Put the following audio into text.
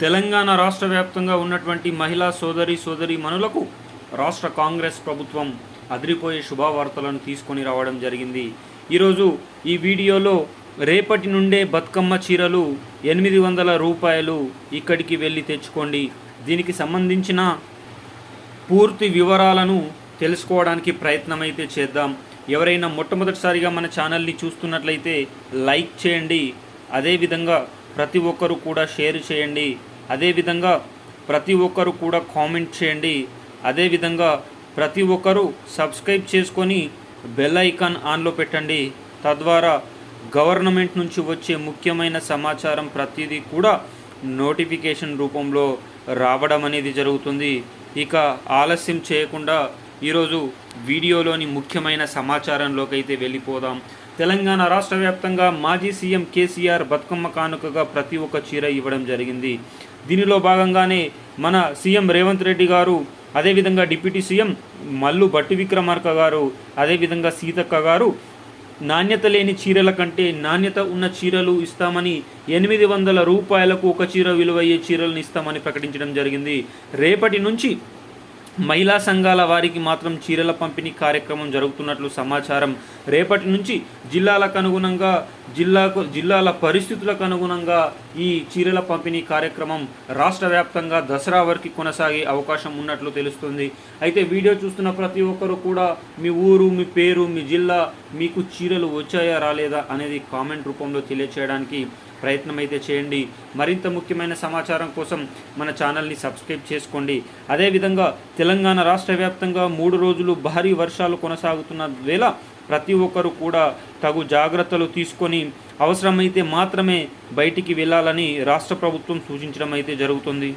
తెలంగాణ రాష్ట్ర వ్యాప్తంగా ఉన్నటువంటి మహిళా సోదరి సోదరి మనులకు రాష్ట్ర కాంగ్రెస్ ప్రభుత్వం అదిరిపోయే శుభవార్తలను తీసుకొని రావడం జరిగింది. ఈరోజు ఈ వీడియోలో రేపటి నుండే బతుకమ్మ చీరలు ఎనిమిది వందల రూపాయలు ఇక్కడికి వెళ్ళి తెచ్చుకోండి. దీనికి సంబంధించిన పూర్తి వివరాలను తెలుసుకోవడానికి ప్రయత్నం అయితే చేద్దాం. ఎవరైనా మొట్టమొదటిసారిగా మన ఛానల్ని చూస్తున్నట్లయితే లైక్ చేయండి. అదేవిధంగా ప్రతి ఒక్కరు కూడా షేర్ చేయండి. అదేవిధంగా ప్రతి ఒక్కరు కూడా కామెంట్ చేయండి. అదేవిధంగా ప్రతి ఒక్కరు సబ్స్క్రైబ్ చేసుకొని బెల్ ఐకాన్ ఆన్లో పెట్టండి. తద్వారా గవర్నమెంట్ నుంచి వచ్చే ముఖ్యమైన సమాచారం ప్రతిదీ కూడా నోటిఫికేషన్ రూపంలో రావడం అనేది జరుగుతుంది. ఇక ఆలస్యం చేయకుండా ఈరోజు వీడియోలోని ముఖ్యమైన సమాచారంలోకైతే వెళ్ళిపోదాం. తెలంగాణ రాష్ట్ర వ్యాప్తంగా మాజీ సీఎం కేసీఆర్ బతుకమ్మ కానుకగా ప్రతి ఒక్క చీర ఇవ్వడం జరిగింది. దీనిలో భాగంగానే మన సీఎం రేవంత్ రెడ్డి గారు అదేవిధంగా డిప్యూటీ సీఎం మల్లు బట్టి విక్రమార్క గారు అదేవిధంగా సీతక్క గారు నాణ్యత లేని చీరల కంటే నాణ్యత ఉన్న చీరలు ఇస్తామని ఎనిమిది వందల రూపాయలకు ఒక చీర విలువయ్యే చీరలను ఇస్తామని ప్రకటించడం జరిగింది. రేపటి నుంచి మహిళా సంఘాల వారికి మాత్రం చీరల పంపిణీ కార్యక్రమం జరుగుతున్నట్లు సమాచారం. రేపటి నుంచి జిల్లాలకు అనుగుణంగా జిల్లాకు జిల్లాల పరిస్థితులకు అనుగుణంగా ఈ చీరల పంపిణీ కార్యక్రమం రాష్ట్ర వ్యాప్తంగా దసరా వరకు కొనసాగే అవకాశం ఉన్నట్లు తెలుస్తుంది. అయితే వీడియో చూస్తున్న ప్రతి ఒక్కరు కూడా మీ ఊరు మీ పేరు మీ జిల్లా మీకు చీరలు వచ్చాయా రాలేదా అనేది కామెంట్ రూపంలో తెలియచేయడానికి ప్రయత్నం అయితే చేయండి. మరింత ముఖ్యమైన సమాచారం కోసం మన ఛానల్ని సబ్స్క్రైబ్ చేసుకోండి. అదేవిధంగా తెలంగాణ రాష్ట్ర వ్యాప్తంగా మూడు రోజులు భారీ వర్షాలు కొనసాగుతున్న వేళ ప్రతి ఒక్కరు కూడా తగు జాగ్రత్తలు తీసుకొని అవసరమైతే మాత్రమే బయటికి వెళ్ళాలని రాష్ట్ర ప్రభుత్వం సూచించడం అయితే జరుగుతుంది.